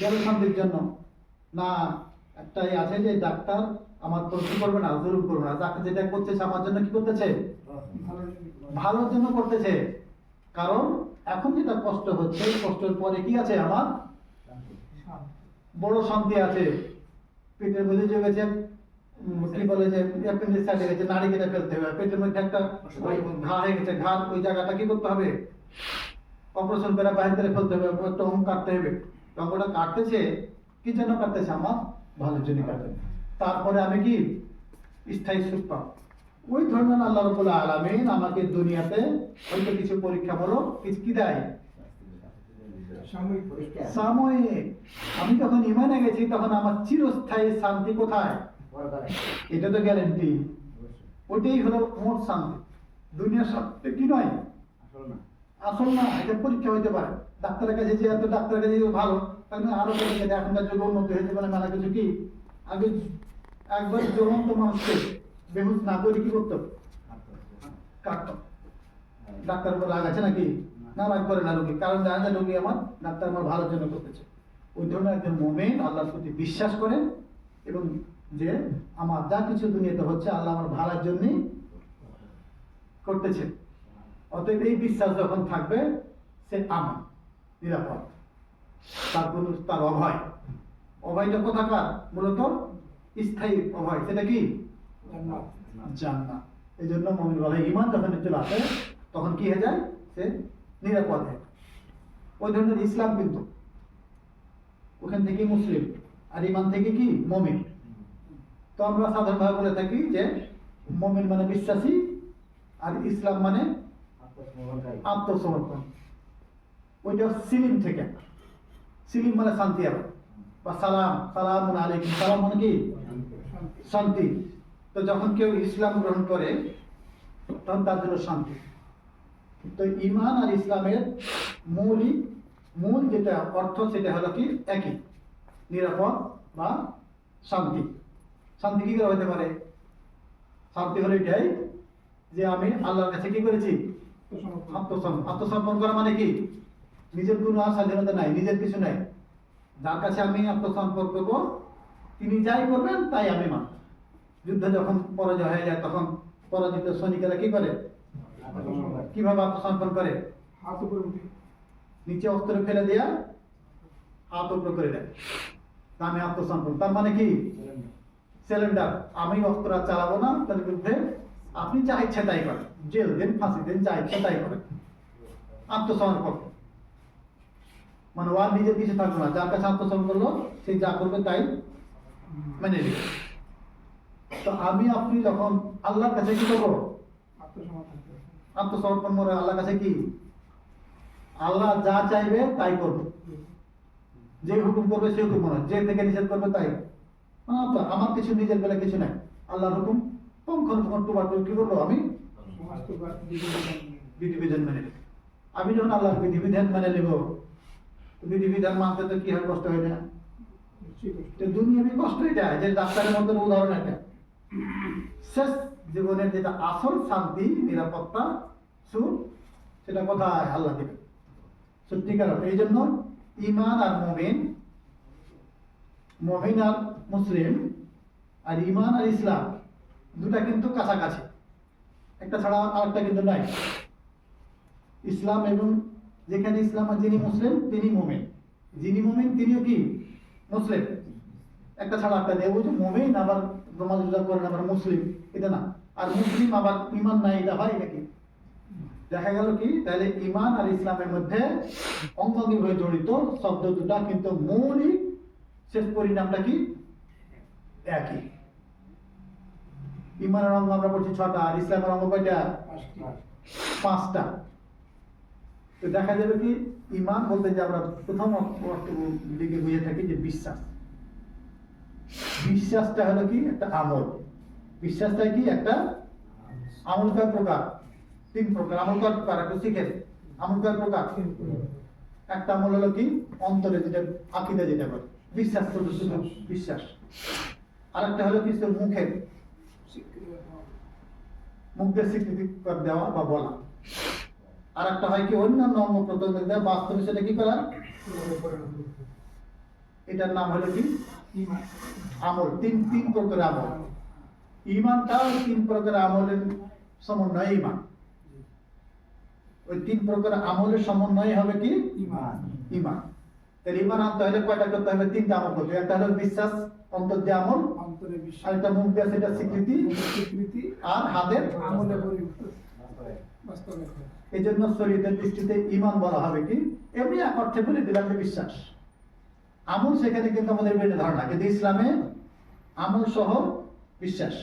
জনশান্তির জন্য। না একটাই আছে যে ডাক্তার আমার কি করবে না জরুর করবে না। যেটা করতেছে আমার জন্য কি করতেছে? ভালোর জন্য করতেছে। কারণ এখন যেটা কষ্ট হচ্ছে কষ্টের পরে কি আছে আমার? বড় শান্তি আছে। পেটের মধ্যে যে গেছে কি বলে যে অ্যাপেন্ডিক্স গেছে নাড়ি কেটে ফেলতে হবে। পেটের মধ্যে একটা ঘা হয়ে গেছে ঘা ওই জায়গাটা কি করতে হবে? অপারেশন করে বাইরে করে ফেলতে হবে একটা অঙ্ক কাটতে হবে। অঙ্কটা কাটতেছে কি জন্য কাটতেছে আমার? ভালোর জন্য কাটতে তারপরে আমি কি? স্থায়ী সুখ পাবো ওই ধরনের আল্লাহ রবুল আলমিন আমাকে দুনিয়াতে হয়তো কিছু পরীক্ষা বলো কিছু কি দেয়? সাময়িক পরীক্ষা। সাময়িক। আমি যখন ইমানে গেছি তখন আমার চিরস্থায়ী শান্তি কোথায়? এটা তো গ্যারেন্টি ওইটাই হলো মোট শান্তি। দুনিয়ার শান্তি কি নয়? আসল না, এটা পরীক্ষা হইতে পারে। ডাক্তারের কাছে যে এত ডাক্তারের কাছে ভালো, তাহলে আরও পরীক্ষা দেয় এখনকার যুগ উন্নতি হয়েছে বলে মেলা কিছু কি? আগে একবার জ্বলন্ত মানুষকে বেহুশ না করে কি করতো? কাটতো। ডাক্তার উপর রাগ আছে নাকি? না, রাগ করে না রোগী। কারণ জানে যে রোগী আমার ডাক্তার আমার ভালোর জন্য করতেছে। ওই ধরনের একজন মোমেন আল্লাহর প্রতি বিশ্বাস করে এবং যে আমার যা কিছু দুনিয়াতে হচ্ছে, আল্লাহ আমার ভালোর জন্যই করতেছে। অতএব এই বিশ্বাস যখন থাকবে সে আমার নিরাপদ। তার কোনো তার অভয়। অভয়টা কোথাকার? মূলত স্থায়ী অভয়। সেটা কি? জান্নাত। এই জন্য মমিন বলে ইমান যখন চলে আসে তখন কি হয়ে যায়? সে নিরাপদ হয় ওই ধরনের ইসলাম কিন্তু ওখান থেকে মুসলিম। আর ইমান থেকে কি? মমিন। তো আমরা সাধারণভাবে বলে থাকি যে মমিন মানে বিশ্বাসী আর ইসলাম মানে আত্মসমর্পণ। ওইটা সিলিম থেকে। সিলিম মানে শান্তি আবার বা সালাম সালাম আলাইকুম। সালাম মানে কি? শান্তি। তো যখন কেউ ইসলাম গ্রহণ করে, তখন তার জন্য শান্তি। তো ইমান আর ইসলামের মৌলিক, মূল যেটা অর্থ, সেটা হলো কি? একই। নিরাপদ বা শান্তি। শান্তি কি করে হতে পারে? শান্তি হলো এটাই যে আমি আল্লাহর কাছে কি করেছি? আত্মসমর্পণ। আত্মসমর্পণ করা মানে কি? নিজের কোনো আর স্বাধীনতা নাই নিজের কিছু নাই। যার কাছে আমি আত্মসমর্পণ করব তিনি যাই করবেন তাই আমি মানব। যুদ্ধ যখন পরাজয় হয়ে যায় তখন পরাজিত সৈনিকেরা কি করে? কীভাবে আত্মসমর্পণ করে? নিচে অস্ত্র ফেলে দেয়া হাত উপরে করে দেয়। আমি আত্মসমর্পণ। তার মানে কি? সিলিন্ডার আমি অস্ত্র চালাবো না তার বিরুদ্ধে আপনি যা ইচ্ছা তাই করেন। জেল, দেন ফাঁসি, দেন যা ইচ্ছা তাই করেন। আত্মসমর্পণ মানে ও আর নিজের কিছু থাকবে না, যার কাছে আত্মসমর্পণ করল, সে যা করবে তাই মেনে নেবে। তো আমি, আপনি যখন আল্লাহর কাছে কি করব? আত্মসমর্পণ করে আল্লাহর কাছে কি? আল্লাহ যা চাইবে তাই করবে। যে হুকুম করবে সে হুকুম যে থেকে নিষেধ করবে তাই। না তো আমার কিছু, নিজের বেলা কিছু নাই। আল্লাহর হুকুম পঙ্খ টুবার কি করব আমি? বিধিবিধান মেনে। আমি যখন আল্লাহর বিধিবিধান মেনে নেব বিধিবিধান মানতে তো কি হয়, কষ্ট হয় না? কষ্টই যায় যে ডাক্তারের মধ্যে উদাহরণ শেষ জীবনের যেটা আসল শান্তি, নিরাপত্তা, সুখ, সেটা কোথায়? আল্লাহ দেবে সত্যিকার এই জন্য ইমান আর মমিন মমিন আর মুসলিম, আর ইমান আর ইসলাম দুটা কিন্তু কাছাকাছি। একটা ছাড়া আরেকটা কিন্তু নাই। ইসলাম এবং যেখানে ইসলাম আর যিনি মুসলিম, তিনি মোমেন। যিনি মোমেন, তিনিও কি? মুসলিম। একটা ছাড়া একটা দেয় ওই যে মোমেন আবার নমাজ রোজা করেন, আবার মুসলিম। এটা না। আর মুসলিম আবার ইমান নাই, এটা হয় নাকি? দেখা গেল কি? তাহলে ইমান আর ইসলামের মধ্যে অঙ্গাঙ্গি হয়ে জড়িত শব্দ দুটা, কিন্তু মৌলিক শেষ পরিণামটা কি? একই। ইমানের অঙ্গ আমরা বলছি ছটা আর ইসলামের অঙ্গ কয়টা? পাঁচটা। তো দেখা যাবে কি ইমান বলতে যে আমরা প্রথম দিকে বুঝে থাকি যে বিশ্বাস। বিশ্বাসটা হলো কি? একটা আমল। বিশ্বাসটা কি? একটা আমল কয় প্রকার। তিন প্রকার। আমল কয় প্রকার একটু শিখে আমল কয় প্রকার। একটা আমল হলো কি? অন্তরে যেটা আকিদা যেটা বলে। বিশ্বাস করতে শুধু বিশ্বাস। আর একটা হলো কি? শুধু মুখে দিয়ে স্বীকৃতি দেওয়া বা বলা। আর একটা হয় কি অন্যান্য অঙ্গ দেওয়া বাস্তবে সেটা কি করা? এটার নাম হলো কি? আমল। তিন তিন প্রকার আমল। ইমানটাও তিন প্রকার আমলের সমন্বয় ইমান ওই তিন প্রকার আমলের সমন্বয় হবে কি? ইমান ইমান তাহলে ইমান আনতে হলে কয়টা করতে হবে? তিনটা আমল করতে হবে। একটা হলো বিশ্বাস অন্তর দিয়ে আমল অন্তরে বিশ্বাস। আর একটা মুখ দিয়ে সেটা স্বীকৃতি স্বীকৃতি আর হাতের আমলে এই জন্য শরীরের দৃষ্টিতে ইমান বলা হবে কি? এমনি এক অর্থে বলে দিলাম যে বিশ্বাস। আমল সেখানে কিন্তু আমাদের বেড়ে ধারণা কিন্তু ইসলামে আমল সহ বিশ্বাস।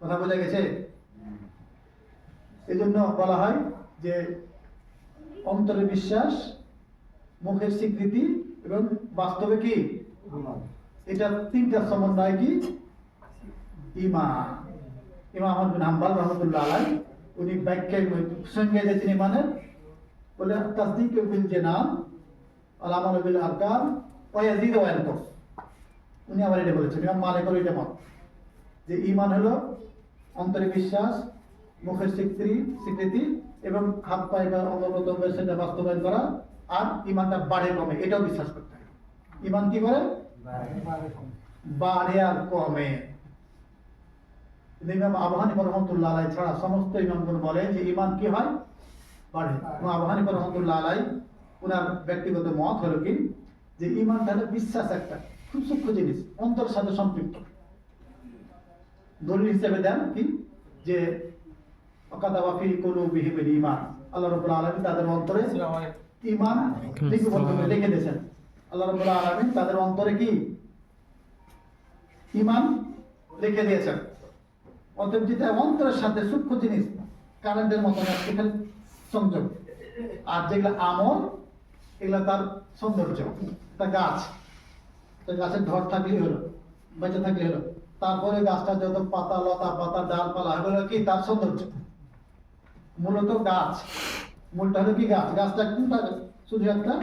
কথা বোঝা গেছে? এই জন্য বলা হয় যে অন্তরে বিশ্বাস মুখের স্বীকৃতি এবং বাস্তবে কি? এটা তিনটা সমন্বয় কি? ইমা ইমাম আহমদ বিন হাম্বাল রহমতুল্লাহ আলাই উনি ব্যাখ্যায় সঙ্গে দিয়েছেন ইমানের। বলে তাসদিক বিল জানান আল আমাল বিল আরকান ওয়া ইয়াজিদ ওয়া উনি আবার এটা বলেছেন ইমাম মালিকের এটা মত। যে ইমান হলো অন্তরে বিশ্বাস মুখের স্বীকৃতি স্বীকৃতি এবং হাত পায়ে বা অঙ্গ প্রত্যঙ্গের সেটা বাস্তবায়ন করা আর ইমানটা বাড়ে কমে, এটাও বিশ্বাস করতে হবে। ইমান কি করে? বাড়ে আর কমে। ইমাম আবু হানিফা রহমতুল্লাহ আলাই ছাড়া সমস্ত ইমামগুলো বলে যে ইমান কি হয়? বাড়ে। এবং আবু হানিফা রহমতুল্লাহ আলাই ওনার ব্যক্তিগত মত হলো কি? যে ইমানটা হলো বিশ্বাস একটা, খুব সূক্ষ্ম জিনিস, অন্তর সাথে সম্পৃক্ত। দলিল হিসেবে দেন কি? যে অকাদাবাফি কুলু বিহিবিল ইমান আল্লাহ রাব্বুল আলামিন তাদের অন্তরে ইমান লিপিবদ্ধ করে লিখে দিয়েছেন। আল্লাহ রাব্বুল আলামিন তাদের অন্তরে কি? ইমান লিখে দিয়েছেন। অতএব যেটা অন্তরের সাথে সূক্ষ্ম জিনিস কারেন্টের মতো সংযোগ। আর যেগুলো আমল এগুলো তার সৌন্দর্য। তা গাছ তো গাছের ধর থাকলেই হলো বেঁচে থাকলে হলো। তারপরে গাছটা যত পাতা লতা পাতা ডালপালা এগুলো কি? তার সৌন্দর্য। মূলত গাছ। মূলটা হলো কি গাছ? গাছটা কোনটা? শুধু একটা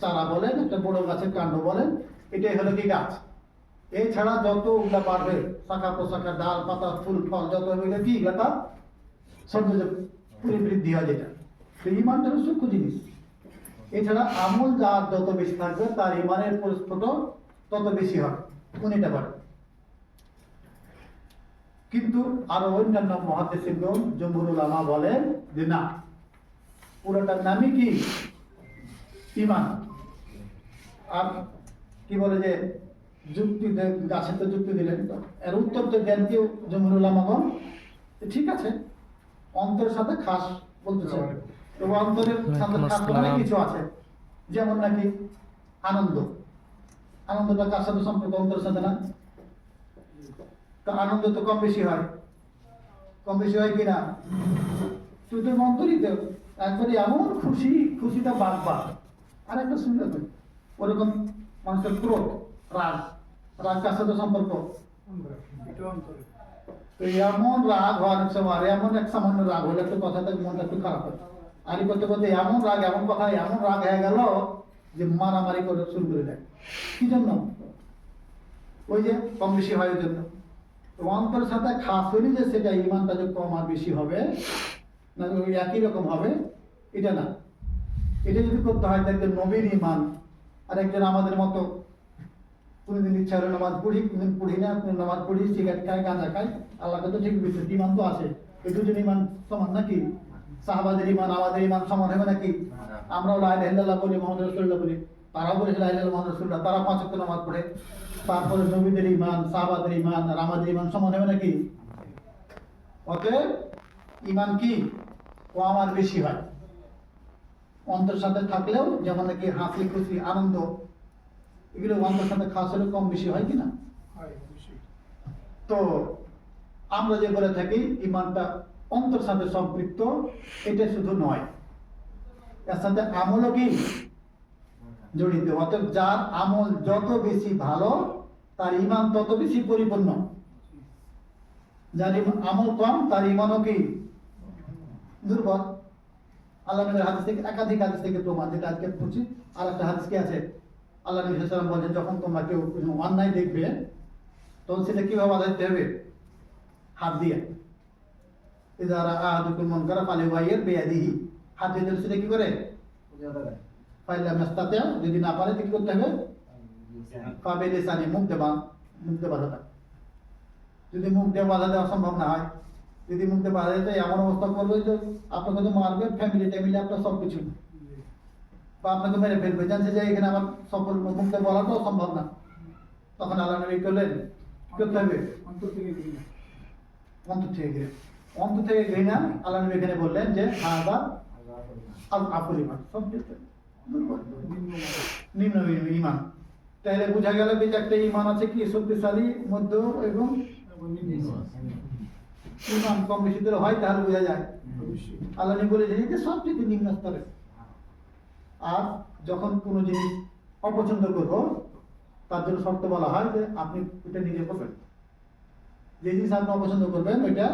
চারা বলেন, একটা বড় গাছের কাণ্ড বলেন, এটাই হলো কি গাছ? এছাড়া যত উগলা পারবে শাখা পোশাখা ডাল, পাতা, ফুল, ফল, যত এগুলো কি এগুলো তার সৌন্দর্য পরিবৃদ্ধি হয় যেটা। তো ইমানটা হলো সূক্ষ্ম জিনিস। এছাড়া আমল যার যত বেশি থাকবে, তার ইমানের পরিস্ফুট তত বেশি হবে উনি এটা পারে কিন্তু আরও অন্যান্য মহাদেশিকগণ জমহুরুল আলমা বলেন যে না পুরোটার নামই কি? ইমান। আর কি বলে যে যুক্তি গাছে তো যুক্তি দিলেন এর উত্তর তো দেন কেউ জমহুরুল আলমাগণ। ঠিক আছে। অন্তরের সাথে খাস বলতেছে। তো অন্তরের সাথে খাস অনেক কিছু আছে। যেমন নাকি আনন্দ। আনন্দটা কার সাথে সম্পর্ক? অন্তরের সাথে না? তা আনন্দ তো কম বেশি হয়। কম বেশি হয় কিনা তুই তো অন্তরিত একবারে এমন খুশি, খুশিটা বারবার। আর একটা তো ওরকম মানুষের ক্রোধ, রাগ রাগ কার সাথে সম্পর্ক? তো এমন রাগ হওয়ার সময় এমন এক সামান্য রাগ হলে একটু কথাটা মনটা একটু খারাপ হয়। আর করতে করতে এমন রাগ, এমন কথা, এমন রাগ হয়ে গেল যে মারামারি করে শুরু করে দেয় কি জন্য? ওই যে কম বেশি হয় জন্য। অন্তরের সাথে খাস হইলে যে সেটা ইমানটা যে কম আর বেশি হবে না ওই একই রকম হবে? এটা না। এটা যদি করতে হয়, তাহলে নবীর ইমান আর একজন আমাদের মতো, কোনোদিন ইচ্ছা হলো নামাজ পড়ি, কোনোদিন পড়ি না কোনো নামাজ পড়ি, সিগারেট খাই গাঁজা খাই আল্লাহকে তো ঠিক বিশ্বাস ইমান তো আছে। এই দুজন ইমান সমান নাকি? সাহাবাদের ইমান আমাদের ইমান সমান হবে নাকি? আমরাও লাইল আল্লাহ বলি, মোহাম্মদ রসুল্লাহ বলি। তারাও বলেছে লাইল মোহাম্মদ রসুল্লাহ তারা পাঁচ নামাজ পড়ে। তারপরে নবীদের ইমান সাহাবাদের ইমান আর আমাদের ইমান সমান হবে নাকি? অতএব ইমান কি? ও আমার বেশি হয় অন্তর সাথে থাকলেও যেমন নাকি হাসি খুশি আনন্দ এগুলো অন্তর সাথে খাস হলে কম বেশি হয় কি না? হয় তো আমরা যে বলে থাকি ইমানটা অন্তর সাথে সম্পৃক্ত এটা শুধু নয়। এর সাথে আমলও কি? জড়িত। অতএব যার আমল যত বেশি ভালো তার ইমান তত বেশি পরিপূর্ণ। যার আমল কম তার ইমানও কি? দুর্বল। আল্লাহ নবীর হাদিস থেকে একাধিক হাদিস থেকে প্রমাণ, যেটা আজকে পড়ছি। আর একটা হাদিস কি আছে? আল্লাহ নবী সাল্লাম বলেন, যখন তোমরা কেউ অন্যায় দেখবে, তখন সেটা কীভাবে বাধা দিতে হবে? হাত দিয়ে। ইজারা আহাদুকুল মুনকারা ফালিওয়াইয়ের বেয়াদিহি। হাত দিয়ে সেটা কি করে? পাইলে মেস্তাতে যদি না পারে, তো কি করতে হবে? পাবে লেসানি মুখ দেবা মুখ দিয়ে বাধা যদি মুখ দিয়ে বাধা দেওয়া সম্ভব না হয় যদি মুখ দিয়ে বাধা দিতে এমন অবস্থা করবে যে আপনাকে তো মারবে ফ্যামিলি ট্যামিলি আপনার সব কিছু বা আপনাকে মেরে ফেলবে। জানছে যে এখানে আমার সফল মুখ দিয়ে বলাটাও সম্ভব না। তখন আল্লাহ নবী করলেন কি করতে হবে? অন্তর থেকে ঘৃণা। অন্তর থেকে ঘৃণা। অন্তর থেকে ঘৃণা আল্লাহ নবী এখানে বললেন যে হাদা আল আফরিমান সব। নিম্ন নিম্ন ইমান। তাহলে বোঝা গেল যে একটা ইমান আছে কি শক্তিশালী মধ্য এবং ইমান কম বেশি করে হয় তাহলে বোঝা যায়। আল্লাহ বলেছেন যে সবচেয়ে নিম্ন স্তরে। আর যখন কোনো জিনিস অপছন্দ করব তার জন্য শর্ত বলা হয় যে আপনি এটা নিজে করবেন। যে জিনিস আপনি অপছন্দ করবেন ওইটা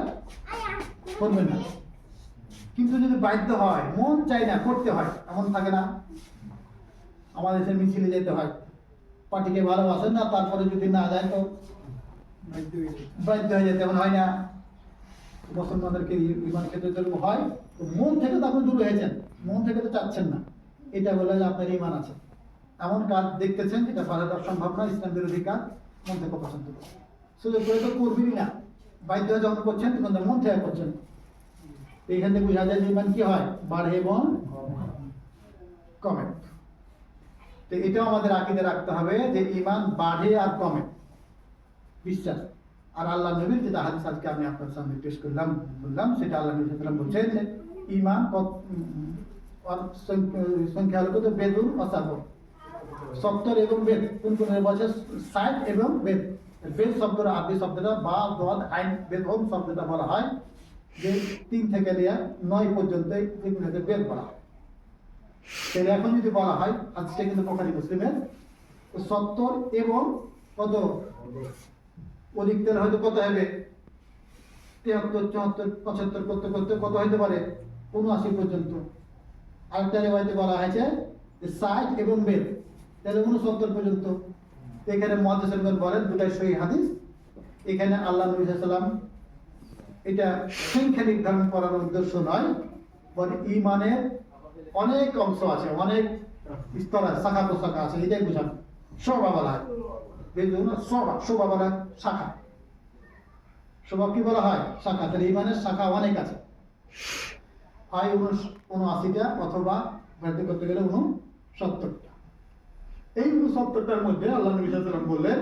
করবেন না। কিন্তু যদি বাধ্য হয় মন চাই না করতে হয় এমন থাকে না। আমাদের দেশে মিছিলে যেতে হয়। পার্টিকে ভালোবাসেন না তারপরে যদি না যায় তো বাধ্য হয়ে যেতে যেতে এমন হয় না। মুসলমানদেরকে ইমান ক্ষেত্রে যেরকম হয়, তো মন থেকে তো আপনি দূর হয়েছেন। মন থেকে তো চাচ্ছেন না। এটা বলে যে আপনার ইমান আছে। এমন কাজ দেখতেছেন যেটা বাধা সম্ভব না ইসলাম বিরোধী কাজ, মন থেকে পছন্দ করে শুধু করে তো করবেনই না। বাধ্য হয়ে যখন করছেন, তখন মন থেকে করছেন। এইখান থেকে বোঝা যায় যে ইমান কি হয়? বাড়ে এবং কমে। তো এটাও আমাদের আকিদে রাখতে হবে যে ইমান বাড়ে আর কমে। বিশ্বাস। আর আল্লাহ নবীর যেটা হাদিস আজকে আমি আপনার সামনে পেশ করলাম, বললাম, সেটা আল্লাহ নবী সাল্লাম বলছেন যে ইমান সংখ্যা- হলো কত বেদুন অসাব সত্তর এবং বেদ, কোন কোন বলছে ষাট এবং বেদ। বেদ শব্দটা আরবি শব্দটা, বা দদ আইন বেদ হোম শব্দটা বলা হয়, যে তিন থেকে নিয়ে নয় পর্যন্ত যেগুলোকে বেদ বলা হয়। তাহলে এখন যদি বলা হয় আজকে কিন্তু বোখারি, মুসলিমের, সত্তর এবং কত? অধিক হয়তো কত হবে? তিয়াত্তর, চুয়াত্তর, পঁচাত্তর করতে করতে কত হইতে পারে? উনআশি পর্যন্ত। আরেকটা রেওয়ায়তে বলা হয়েছে যে ষাট এবং বেদ। তাহলে উনসত্তর পর্যন্ত। এখানে মহাদেশনগর বলেন, দুটাই সহি হাদিস। এখানে আল্লাহ নবী সাল্লাম এটা সংখ্যা নির্ধারণ করার উদ্দেশ্য নয় বলে ইমানের অনেক অংশ আছে, অনেক স্তর আছে শাখা প্রশাখা আছে, এটাই বোঝানো। সব বলা হয়। বেদুন শোভা শোভা বলা শাখা। শোভা কি বলা হয়? শাখা। তাহলে ইমানের শাখা অনেক আছে। হয় উনআশিটা অথবা ভর্তি করতে গেলে উনসত্তরটা এই উনসত্তরটার মধ্যে আল্লাহ নবী সাল্লাম বললেন,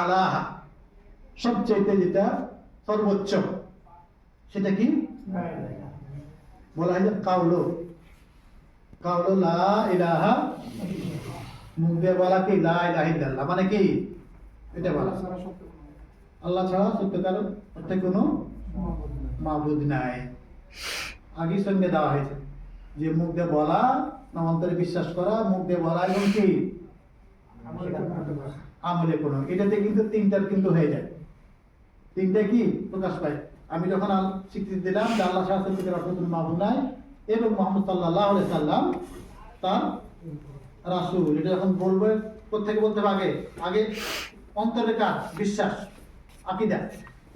আলাহা। সবচাইতে যেটা সর্বোচ্চ, সেটা কি? বলা হয় কাউলো। কাউলো লা ইলাহা মুখ দিয়ে বলা কি লা ইলাহা ইল্লাল্লাহ মানে কি? এটা বলা। আল্লাহ ছাড়া সত্যকার অর্থে কোনো। মাবুদ নাই। আগের সঙ্গে দেওয়া হয়েছে যে মুখ দিয়ে বলা না অন্তরে বিশ্বাস করা মুখ দিয়ে বলা এবং কি? আমলে কোনো এটাতে কিন্তু তিনটার কিন্তু হয়ে যায়। তিনটা কি? প্রকাশ পায়। আমি যখন স্বীকৃতি দিলাম যে আল্লাহ ছাড়া সত্যিকার অর্থে কোনো মাবুদ নাই এবং মোহাম্মদ সাল্লাহ সাল্লাম তার রাসূল এটা যখন বলব কোথেকে বলতে হবে আগে আগে অন্তরের কাজ, বিশ্বাস, আকিদা,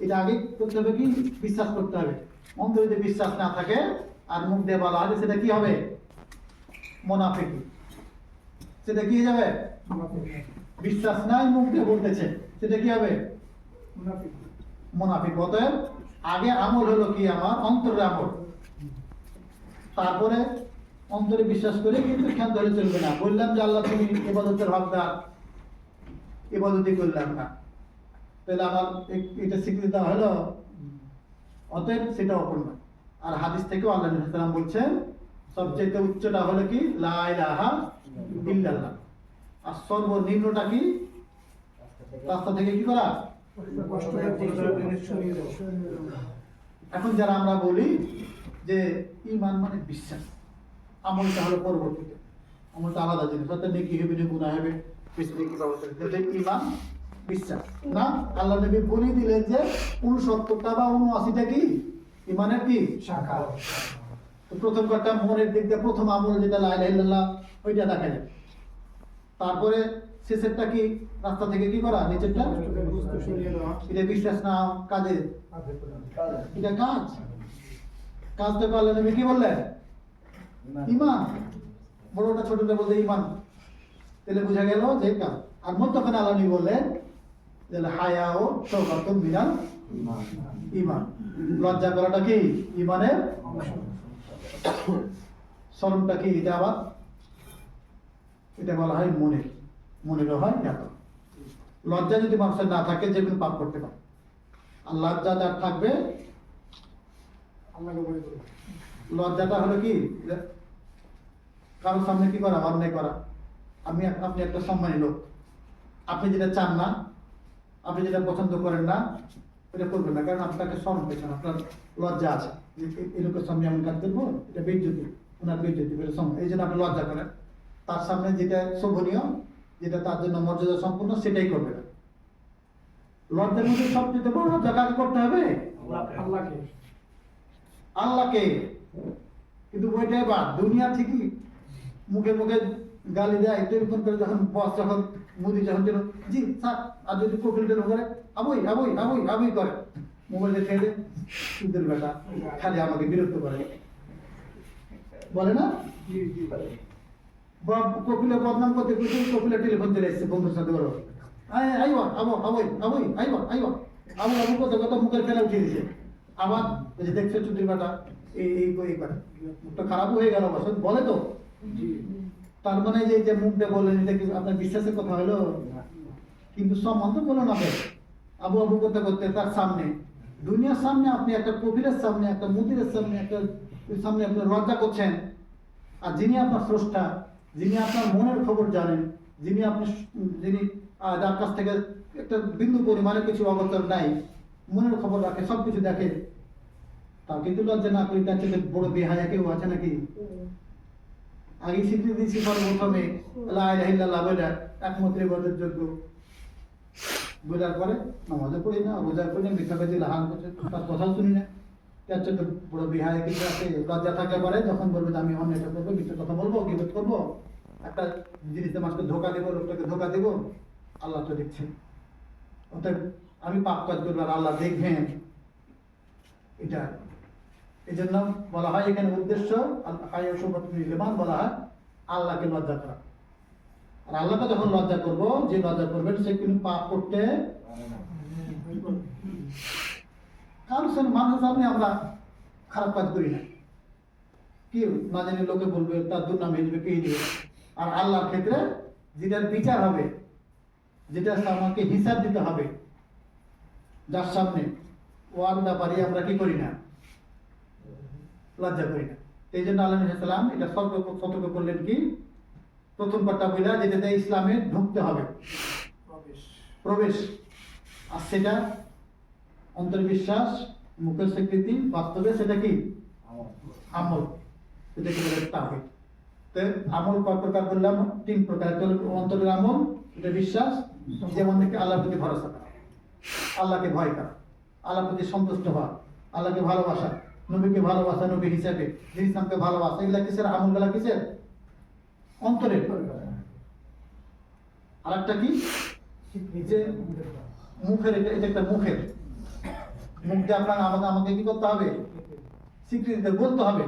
এটা আগে করতে হবে কি? বিশ্বাস করতে হবে। অন্তরে যদি বিশ্বাস না থাকে, আর মুখ দিয়ে বলা হবে সেটা কি হবে? মোনাফিকি। সেটা কি যাবে। বিশ্বাস নাই, মুখ দিয়ে বলতেছে। সেটা কি হবে। মোনাফিক। অতএব আগে আমল হলো কি? আমার অন্তরের আমল। তারপরে অন্তরে বিশ্বাস করে কিন্তু ক্ষান্ত ধরে চলবে না। বললাম যে আল্লাহ তুমি ইবাদতের হকদার। ইবাদতই করলাম না। তাহলে আমার এটা স্বীকৃতি দেওয়া হলো। অতএব সেটা অপূর্ণ। আর হাদিস থেকেও আল্লাহ নবী সাল্লাম বলছেন সবচেয়ে উচ্চটা হলো কি? লা ইলাহা ইল্লাল্লাহ। আর সর্বনিম্নটা কি? রাস্তা থেকে কি করা। এখন যারা আমরা বলি যে ইমান মানে বিশ্বাস। আমলটা হলো পরবর্তীতে। আমলটা আলাদা জিনিস, অর্থাৎ নেকি হবে না গুণা হবে ইমান বিশ্বাস। না, আল্লাহ নবী বলে দিলেন যে উনসত্তরটা বা উনআশিটা কি? ইমানের কি? শাখা। প্রথম কটা মনের দিক দিয়ে প্রথম আমল যেটা, লা ইলাহা ওইটা দেখা যায়। তারপরে শেষেরটা কি? রাস্তা থেকে কি করা? নিচেরটা। এটা বিশ্বাস না, কাজে? এটা কাজ। কাজ তো আল্লাহ নবী কি বললেন? ইমান। বড়টা ছোটটা বলতে ইমান। তাহলে বোঝা গেল যে কাজ আর মধ্যখানে আলানি বললেন যে হায়া ও সৌকাত মিনাল ইমান। লজ্জা করাটা কি? ইমানের শরমটা কি? এটা আবার এটা বলা হয় মনের মনেরও হয় এত। লজ্জা যদি মানুষের না থাকে, যে কোনো পাপ করতে পারে। আর লজ্জা যার থাকবে লজ্জাটা হলো কি? কারোর সামনে কি করা? অন্যায় করা। আমি আপনি একটা সম্মানী লোক। আপনি যেটা চান না আপনি যেটা পছন্দ করেন না এটা করবেন না। কারণ আপনাকে স্মরণ পেয়েছেন আপনার লজ্জা আছে। যে এ- এই লোকের সামনে আমি কাজ করব এটা বেজ্জতি ওনার বেজ্জতি বলে সম্মান। এই জন্য আপনি লজ্জা করেন। তার সামনে যেটা শোভনীয় যেটা তার জন্য মর্যাদা সম্পূর্ণ সেটাই করবেন লজ্জার মধ্যে সবচেয়ে বড় লজ্জা কাকে করতে হবে? আল্লাহকে। আল্লাহকে। কিন্তু ওইটাই বাদ দুনিয়া ঠিকই মুখে মুখে গালি দেয় টেলিফোন করে যখন বস যখন মোদি যখন যেন জি স্যার আর যদি কপিল টেলিফোন করে আবই আবই আবই আবই করে। মোবাইলে ছেড়ে সুদের বেটা খালি আমাকে বিরক্ত করে। বলে না? বা কপিলে বদনাম করতে করতে কপিলে টেলিফোন চলে এসছে বন্ধুর সাথে বলো আইবা আবো আবই আবই আইবা আইবা। আবু আবু কত কত মুখের ফেলে উঠিয়ে দিয়েছে। আবার দেখছ চুটির বেটা এই মুখটা খারাপ হয়ে গেল বস বলে তো? তার মানে যে যে মুখ দিয়ে বললেন এটা কি আপনার বিশ্বাসের কথা হলো? কিন্তু তো বলো না আবু আবু করতে করতে তার সামনে দুনিয়ার সামনে আপনি একটা কবিরের সামনে একটা মুদিরের সামনে একটা সামনে আপনি লজ্জা করছেন। আর যিনি আপনার স্রষ্টা যিনি আপনার মনের খবর জানেন যিনি আপনি যিনি যার কাছ থেকে একটা বিন্দু পরিমাণে কিছু অবতর নাই মনের খবর রাখে সব কিছু দেখে তাও কিন্তু লজ্জা না করি তার থেকে বড় বেহায়া কেউ আছে নাকি? আগে স্বীকৃতি দিয়েছি সর্বপ্রথমে। লা ইলাহা ইল্লাল্লাহ বলে একমাত্র ইবাদতের যোগ্য। বোঝার পরে নামাজও পড়ি না রোজা করি না মিথ্যা কাজে লাহান করছে তার কথাও শুনি না। তার চোদ্দ বড় বিহারে কিন্তু আছে লজ্জা থাকলে পরে যখন বলবে যে আমি অন্য এটা করব মিথ্যা কথা বলব গিবত করব একটা জিনিসটা মানুষকে ধোকা দেবো লোকটাকে ধোকা দেবো আল্লাহ তো দেখছেন অতএব আমি পাপ কাজ করব আর আল্লাহ দেখবেন। এটা এই জন্য বলা হয় এখানে উদ্দেশ্য নির্মাণ বলা হয় আল্লাহকে লজ্জা করা। আর আল্লাহকে যখন লজ্জা করব, যে লজ্জা করবেন, সে কিন্তু পাপ করতে ভয় করো কারোর সামনে মানুষের সামনে আমরা খারাপ কাজ করি না। কি না জানি লোকে বলবে, তার দুর্নাম হিসেবে কে দিবে? আর আল্লাহর ক্ষেত্রে যেটার বিচার হবে, যেটা আমাকে হিসাব দিতে হবে, যার সামনে ওয়ার ব্যাপারে আমরা কি করি না? লজ্জা করি না। এই জন্য আল্লাহ সাল্লাম এটা সতর্ক সতর্ক করলেন কি? প্রথম কথা বইলা যেটাতে ইসলামে ঢুকতে হবে। প্রবেশ। প্রবেশ। আর সেটা অন্তর্বিশ্বাস মুখের স্বীকৃতি বাস্তবে সেটা কি? আমল। সেটাকে বলে? তাহিদ তো আমল কয় প্রকার বললাম? তিন প্রকার। অন্তরের আমল এটা বিশ্বাস। যেমন থেকে আল্লাহর প্রতি ভরসা করা। আল্লাহকে ভয় করা। আল্লাহর প্রতি সন্তুষ্ট হওয়া। আল্লাহকে ভালোবাসা। নবীকে ভালোবাসা, নবী হিসাবে দিন ইসলামকে ভালোবাসা, এগুলা কিসের আমলগুলা কিসের? আর একটা কি? মুখের এটা এটা একটা মুখের। মুখ দিয়ে আপনার আমাকে আমাকে কি করতে হবে? স্বীকৃতি বলতে হবে।